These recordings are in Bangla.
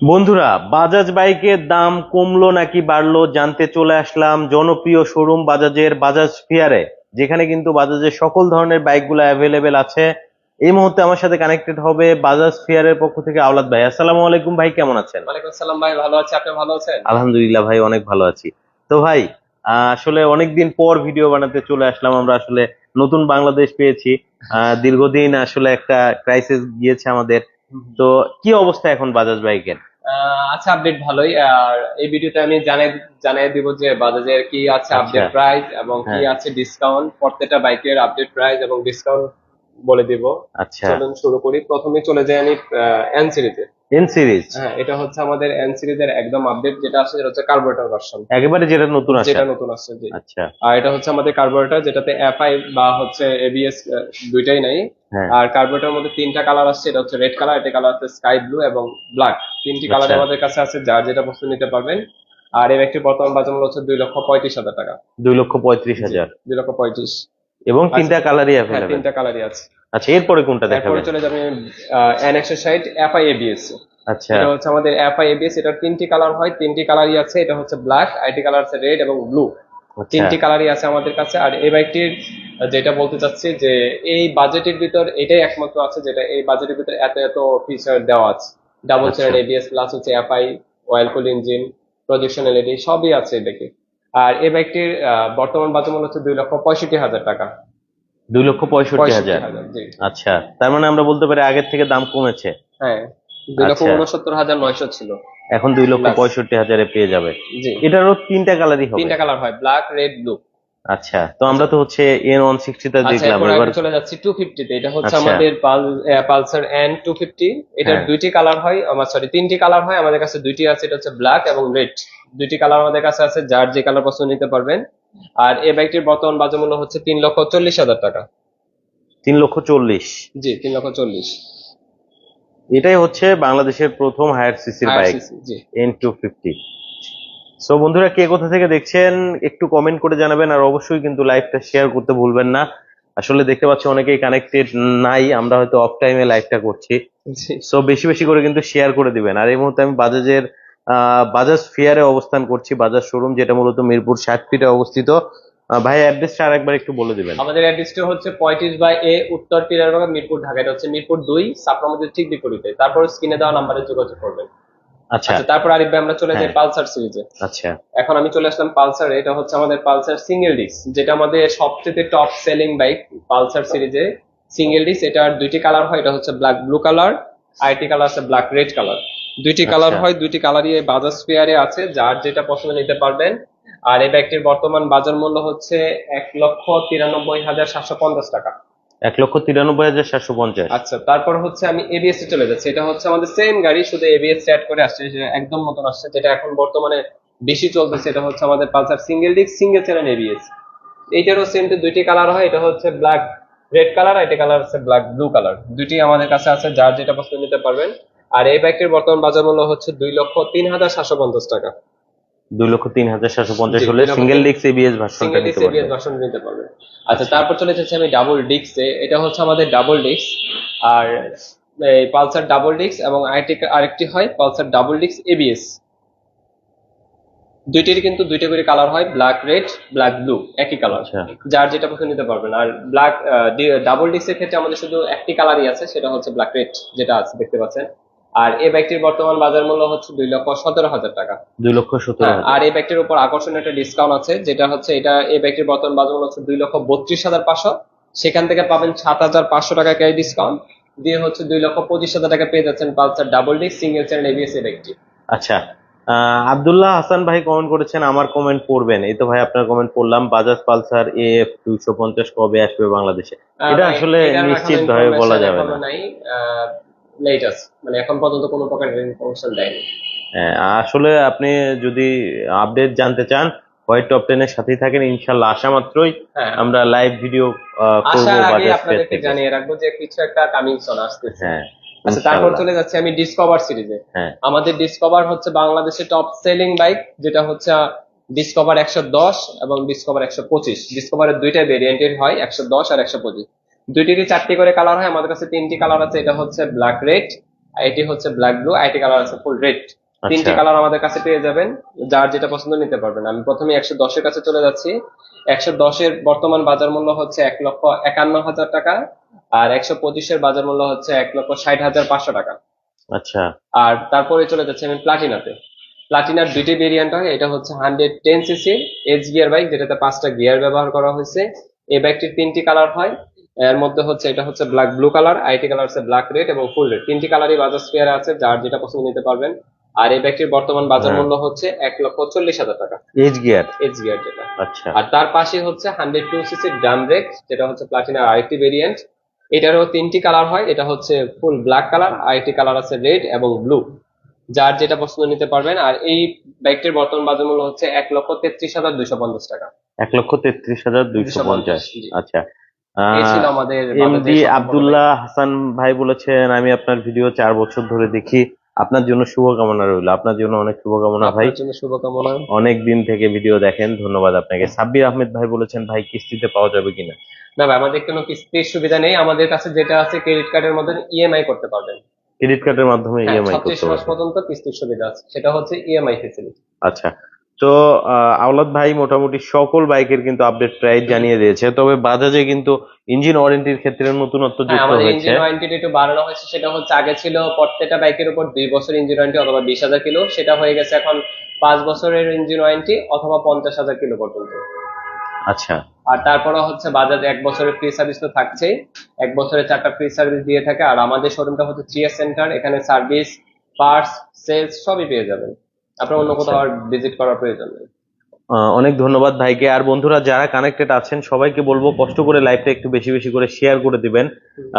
বন্ধুরা বাজাজ বাইকের দাম কমলো নাকি বাড়লো জানতে চলে আসলাম জনপ্রিয় শোরুম বাজাজের বাজাজ ফিয়ারে যেখানে কিন্তু বাজাজের সকল ধরনের বাইকগুলো অ্যাভেলেবেল আছে। এই মুহূর্তে আমার সাথে কানেক্টেড হবে বাজাজ ফিয়ারের পক্ষ থেকে আওলাদ ভাই। আসসালামু আলাইকুম ভাই কেমন আছেন? ওয়ালাইকুম আসসালাম ভাই ভালো আছি আপনি ভালো আছেন? আলহামদুলিল্লাহ ভাই অনেক ভালো আছি। তো ভাই আহ, আসলে অনেকদিন পর ভিডিও বানাতে চলে আসলাম আমরা আসলে নতুন বাংলাদেশ পেয়েছি। আহ, দীর্ঘদিন আসলে একটা ক্রাইসিস গিয়েছে আমাদের। তো কি অবস্থা এখন বাজাজ বাইকের? আচ্ছা আপডেট ভালোই আর এই ভিডিওতে আমি জানাই জানাই দিব যে বাজাজের কি আছে আচ্ছা। আপডেট প্রাইস এবং কি হ্যাঁ। আছে ডিসকাউন্ট প্রত্যেকটা বাইকের আপডেট প্রাইস এবং ডিসকাউন্ট বলে দিব। আচ্ছা। চলুন শুরু করি। প্রথমে চলে যাই আমি এন সিরিজে এন সিরিজ হ্যাঁ এটা হচ্ছে আমাদের এন সিরিজের একদম আপডেট যেটা আছে সেটা হচ্ছে কার্বোরেটর ভার্সন একেবারে যেটা নতুন আছে যেটা নতুন আসছে জি। আচ্ছা। আর এটা হচ্ছে আমাদের কার্বোরেটর যেটাতে এফআই বা হচ্ছে এবিএস দুইটাই নাই। হ্যাঁ। আর কার্বোরেটর মধ্যে তিনটা কালার আসছে এটা হচ্ছে রেড কালার এটা কালার আছে স্কাই ব্লু এবং ব্ল্যাক তিনটি কালার আচ্ছা। আমাদের কাছে আছে যার যেটা পছন্দ নিতে পারবেন। আর এর একটি বর্তমান বাজার মূল্য হচ্ছে দুই লক্ষ পঁয়ত্রিশ হাজার টাকা। দুই লক্ষ পঁয়ত্রিশ হাজার। দুই লক্ষ পঁয়ত্রিশ। এবং তিনটা কালারই হ্যাঁ তিনটা কালারই আছে। আচ্ছা এরপরে কোনটা দেখাবেন? চলে যাবে এন একশো ষাট এফআই এবিএস আচ্ছা এটা হচ্ছে আমাদের এবিএস এটার তিনটি কালার হয় তিনটি কালারই আছে। এটা হচ্ছে ব্ল্যাক আইটি কালার আছে রেড এবং ব্লু আচ্ছা। তিনটি কালারই আছে আমাদের কাছে। আর এই বাইকটির যেটা বলতে চাচ্ছি যে এই বাজেটের ভিতর এটাই একমাত্র আছে যেটা এই বাজেটের ভিতর এত এত ফিচার দেওয়া আছে। ডাবল আচ্ছা। চেয়ার এবিএস প্লাস হচ্ছে FI oil cool engine projection LED সবই আছে দেখে আর এই বাইকটির বর্তমান বাজার মূল্য হচ্ছে দুই লক্ষ পঁয়ষট্টি হাজার টাকা। দুই লক্ষ পঁয়ষট্টি হাজার। আচ্ছা তার মানে আমরা বলতে পারি আগের থেকে দাম কমেছে। হ্যাঁ দুই লক্ষ আচ্ছা। উনসত্তর হাজার নয়শো ছিল। এখন দুই লক্ষ। পঁয়ষট্টি হাজারে পেয়ে যাবে। জি। এটারও তিনটা কালারই হবে। তিনটা কালার হয় ব্ল্যাক রেড ব্লু আচ্ছা তো আমরা তো হচ্ছে এন ওয়ান সিক্সটিতে আচ্ছা দেখলাম এবার চলে যাচ্ছি টু ফিফটিতে এটা হচ্ছে আচ্ছা। আমাদের পালসার এন টু ফিফটি এটার হ্যাঁ। দুইটি কালার হয় আমার সরি তিনটি কালার হয় আমাদের কাছে দুইটি আছে এটা হচ্ছে ব্ল্যাক এবং রেড দুইটি কালার আমাদের কাছে আছে যার যে কালার পছন্দ নিতে পারবেন। আর এই বাইকটির বর্তমান বাজার মূল্য হচ্ছে তিন লক্ষ চল্লিশ হাজার টাকা। তিন লক্ষ চল্লিশ। জি তিন লক্ষ চল্লিশ। এটাই হচ্ছে বাংলাদেশের প্রথম হায়ার সিসির bike. N two fifty so বন্ধুরা কে কোথা থেকে দেখছেন একটু কমেন্ট করে জানাবেন আর অবশ্যই কিন্তু লাইভটা শেয়ার করতে ভুলবেন না। আসলে দেখতে পাচ্ছি অনেকেই কানেক্টেড নাই আমরা হয়তো অফ টাইমে লাইভটা করছি। সো বেশি বেশি করে কিন্তু শেয়ার করে দিবেন। আর এই মুহূর্তে আমি বাজাজের বাজাজ ফেয়ারে অবস্থান করছি বাজাজ শোরুম যেটা মূলত মিরপুর ষাট ফিটে অবস্থিত। ভাই অ্যাড্রেসটা আরেকবার একটু বলে দিবেন। আমাদের অ্যাড্রেসটা হচ্ছে পঁয়ত্রিশ বাই এ উত্তর পিরারবাগ মিরপুর ঢাকা। এটা হচ্ছে মিরপুর দুই সাপ্রামদের ঠিক বিপরীতে। তারপর স্ক্রিনে দেওয়া নাম্বারে যোগাযোগ করবেন। আচ্ছা। আচ্ছা তারপর আরিফ ভাই আমরা চলে যাই হ্যাঁ। পালসার সিরিজে। আচ্ছা। এখন আমি চলে আসলাম পালসার। এটা হচ্ছে আমাদের পালসার সিঙ্গেল ডিস্ক যেটা আমাদের সবচেয়ে টপ সেলিং বাইক পালসার সিরিজে। সিঙ্গেল ডিস্ক এটার দুইটি কালার হয় এটা হচ্ছে black blue colour white colour আছে ব্ল্যাক রেড কালার দুইটি কালার আচ্ছা। হয় দুইটি কালারই বাজাজ স্পেয়ারে আছে যার যেটা পছন্দ নিতে পারবেন। আর এই বাইকটির বর্তমান বাজার মূল্য হচ্ছে এক লক্ষ তিরানব্বই হাজার সাতশো পঞ্চাশ টাকা। এক লক্ষ তিরানব্বই হাজার সাতশো পঞ্চাশ। আচ্ছা তারপর হচ্ছে আমি এবিএস এ চলে যাচ্ছি। এটা হচ্ছে আমাদের সেম গাড়ি শুধু এবিএস অ্যাড করে আসছে একদম নতুন আসছে যেটা এখন বর্তমানে বেশি চলতেছে। এটা হচ্ছে আমাদের Pulsar single disc single channel ABS এইটারও same দুইটি কালার হয় এটা হচ্ছে ব্ল্যাক রেড কালার আর এটা কালার হচ্ছে ব্ল্যাক ব্লু কালার দুইটি আমাদের কাছে আছে যার যেটা পছন্দ নিতে পারবেন। আর এই বাইকটির বর্তমান বাজার মূল্য হচ্ছে দুই লক্ষ তিন হাজার সাতশো পঞ্চাশ টাকা। দুই লক্ষ তিন হাজার সাতশো পঞ্চাশ হলে সিঙ্গেল ডিস্ক এবিএস ভার্সনটা নিতে ডিস্ক ভার্সন নিতে পারবেন। আচ্ছা তারপর চলে যাচ্ছে আমি ডাবল ডিস্কে এটা হচ্ছে আমাদের ডাবল ডিস্ক আর এই পালসার ডাবল ডিস্ক এবং আরেকটি আরেকটি হয় পালসার ডাবল ডিস্ক এবিএস দুইটির কিন্তু দুইটা করে কালার হয় ব্ল্যাক রেড ব্ল্যাক ব্লু একই কালার আচ্ছা। যার যেটা পছন্দ নিতে পারবেন। আর ব্ল্যাক ডাবল ডিস্কের ক্ষেত্রে আমাদের শুধু একটি কালারই আছে সেটা হচ্ছে ব্ল্যাক রেড যেটা আছে দেখতে পাচ্ছেন। আর এই ব্যাগটির বর্তমান বাজার মূল্য হচ্ছে দুই লক্ষ সতেরো হাজার টাকা। দুই লক্ষ সতেরো হ্যাঁ, আর এই ব্যাগটির উপর আকর্ষণীয় একটা ডিসকাউন্ট আছে যেটা হচ্ছে এটা এই ব্যাগটির বর্তমান বাজার মূল্য হচ্ছে দুই লক্ষ বত্রিশ হাজার পাঁচশো। সেখান থেকে পাবেন সাত হাজার পাঁচশো টাকা ক্যারি ডিসকাউন্ট দিয়ে হচ্ছে দুই লক্ষ পঁচিশ হাজার টাকা পেয়ে যাচ্ছেন Pulsar double disc single channel ABS এই ব্যাগটি আচ্ছা আহ, আব্দুল্লাহ হাসান ভাই কমেন্ট করেছেন আমার কমেন্ট পড়বেন। এই তো ভাই আপনার কমেন্ট পড়লাম বাজাজ পালসার এফ দুইশো পঞ্চাশ কবে আসবে বাংলাদেশে? এটা আসলে নিশ্চিত ভাবে বলা যাবে না। নাই লেট আছে মানে এখন পর্যন্ত কোনো প্রকার ইনফরমেশন দেয়নি। হ্যাঁ, আসলে আপনি যদি আপডেট জানতে চান হোয়াইট টপ টেনের সাথেই থাকেন ইনশাল্লাহ আসা মাত্রই হ্যাঁ। আমরা লাইভ ভিডিও করব আসার আগে আপনাদেরকে জানিয়ে রাখব যে কিছু একটা কামিং সন আসতেছে। হ্যাঁ আচ্ছা তারপর। চলে যাচ্ছি আমি ডিসকভার সিরিজে হ্যাঁ। আমাদের ডিসকভার হচ্ছে বাংলাদেশের টপ সেলিং বাইক যেটা হচ্ছে ডিসকভার একশো দশ এবং ডিসকভার একশো পঁচিশ। ডিসকভারের দুইটা ভেরিয়েন্টের হয় একশো দশ আর একশো পঁচিশ। দুইটিরই চারটি করে কালার হয়? আমাদের কাছে তিনটি কালার আছে এটা হচ্ছে ব্ল্যাক রেড আর এটি হচ্ছে ব্ল্যাক ব্লু আইটি কালার আছে ফুল রেড তিনটি আচ্ছা কালার আমাদের কাছে পেয়ে যাবেন যার যেটা পছন্দ নিতে পারবেন। আমি প্রথমে একশো দশের কাছে চলে যাচ্ছি। একশো দশের বর্তমান বাজার মূল্য হচ্ছে এক লক্ষ একান্ন হাজার টাকা আর একশো পঁচিশের বাজার মূল্য হচ্ছে এক লক্ষ ষাট হাজার পাঁচশো টাকা। আচ্ছা। আর তারপরে চলে যাচ্ছে আমি প্লাটিনাতে প্লাটিনার দুইটি ভেরিয়েন্ট হয় এটা হচ্ছে hundred ten CC H gear bike যেটাতে পাঁচটা গিয়ার ব্যবহার করা হয়েছে। এই বাইকটির তিনটি কালার হয়। এর মধ্যে হচ্ছে এটা হচ্ছে black blue colour white colour হচ্ছে ব্ল্যাক রেড এবং ফুল রেড তিনটি কালারই বাজার স্পেয়ার আছে যার যেটা পছন্দ নিতে পারবেন। আর এই বাইকটির বর্তমান বাজার হ্যাঁ। মূল্য হচ্ছে এক লক্ষ চল্লিশ হাজার টাকা। এইচ গিয়ার এইচ গিয়ার যেটা। আচ্ছা। আর তার পাশে হচ্ছে হান্ড্রেড টু সিসির ড্রাম ব্রেক যেটা হচ্ছে প্লাটিনার আরেকটি ভেরিয়েন্ট এটারও তিনটি কালার হয় এটা হচ্ছে ফুল ব্ল্যাক কালার আরেকটি কালার আছে রেড এবং ব্লু যার যেটা পছন্দ নিতে পারবেন আর এই ব্যাগটির বর্তমান বাজার মূল্য হচ্ছে এক লক্ষ তেত্রিশ হাজার দুইশো পঞ্চাশ টাকা। এক লক্ষ তেত্রিশ হাজার দুইশো পঞ্চাশ। আচ্ছা। এমডি আব্দুল্লাহ হাসান ভাই বলেছেন আমি আপনার ভিডিও চার বছর ধরে দেখি। আপনার জন্য শুভকামনা রইল। আপনার জন্য অনেক শুভকামনা ভাই। শুভকামনা। অনেক দিন থেকে ভিডিও দেখেন। ধন্যবাদ আপনাকে। সাব্বির আহমেদ ভাই বলেছেন ভাই কিস্তিতে পাওয়া যাবে কিনা? না ভাই আমাদের কোনো কিস্তির সুবিধা নেই। আমাদের কাছে যেটা আছে ক্রেডিট কার্ডের মধ্যে ইএমআই করতে পারবেন। ক্রেডিট কার্ডের মাধ্যমে হ্যাঁ, ইএমআই ছত্রিশ করতে মাস পারবেন। পর্যন্ত কিস্তির সুবিধা আছে। সেটা হচ্ছে ইএমআই ফেসিলিটি আচ্ছা। তো আওলাদ ভাই মোটামুটি সকল বাইকের কিন্তু আপডেট প্রাইস জানিয়ে দিয়েছে। তবে বাজাজে কিন্তু ইঞ্জিন ওয়ারেন্টির ক্ষেত্রে নতুনত্ব হ্যাঁ যুক্ত আমাদের হয়েছে। ইঞ্জিন ওয়ারেন্টিটা একটু বাড়ানো হয়েছে। সেটা হচ্ছে আগে ছিল প্রত্যেকটা বাইকের উপর দুই বছর ইঞ্জিন ওয়ারেন্টি অথবা বিশ হাজার কিলো। সেটা হয়ে গেছে এখন পাঁচ বছরের ইঞ্জিন ওয়ারেন্টি অথবা পঞ্চাশ হাজার কিলো পর্যন্ত। আচ্ছা। আর তারপরে হচ্ছে বাজাজ এক বছরের ফ্রি সার্ভিস তো থাকছেই। এক বছরের চারটা ফ্রি সার্ভিস দিয়ে থাকে। আর আমাদের শোরুমটা হচ্ছে থ্রিএস সেন্টার এখানে সার্ভিস পার্টস সেলস সবই পেয়ে যাবেন। আপনার অন্য কোথাও আর ভিজিট করার প্রয়োজন নেই। অনেক ধন্যবাদ ভাইকে। আর বন্ধুরা যারা কানেক্টেড আছেন সবাইকে বলব কষ্ট করে লাইভটা একটু বেশি বেশি করে শেয়ার করে দিবেন।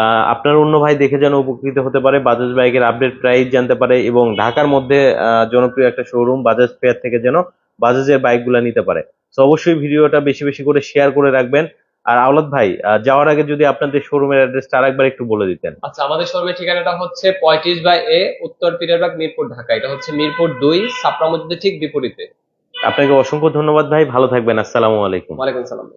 আহ, আপনার অন্য ভাই দেখে যেন উপকৃত হতে পারে বাজাজ বাইকের আপডেট প্রাইস জানতে পারে এবং ঢাকার মধ্যে আহ, জনপ্রিয় একটা শোরুম বাজাজ ফেয়ার থেকে যেন বাজাজের বাইকগুলো নিতে পারে। তো অবশ্যই ভিডিওটা বেশি বেশি করে শেয়ার করে রাখবেন। আর আওলাদ ভাই যাওয়ার আগে যদি আপনাদের শোরুমের অ্যাড্রেসটা আরেকবার একটু বলে দিতেন। আচ্ছা আমাদের শোরুমের ঠিকানাটা হচ্ছে পঁয়ত্রিশ বাই এ উত্তর পিরারবাগ মিরপুর ঢাকা। এটা হচ্ছে মিরপুর দুই মসজিদের ঠিক বিপরীতে। আপনাকে অসংখ্য ধন্যবাদ ভাই ভালো থাকবেন আসসালামু আলাইকুম। ওয়ালাইকুম সালাম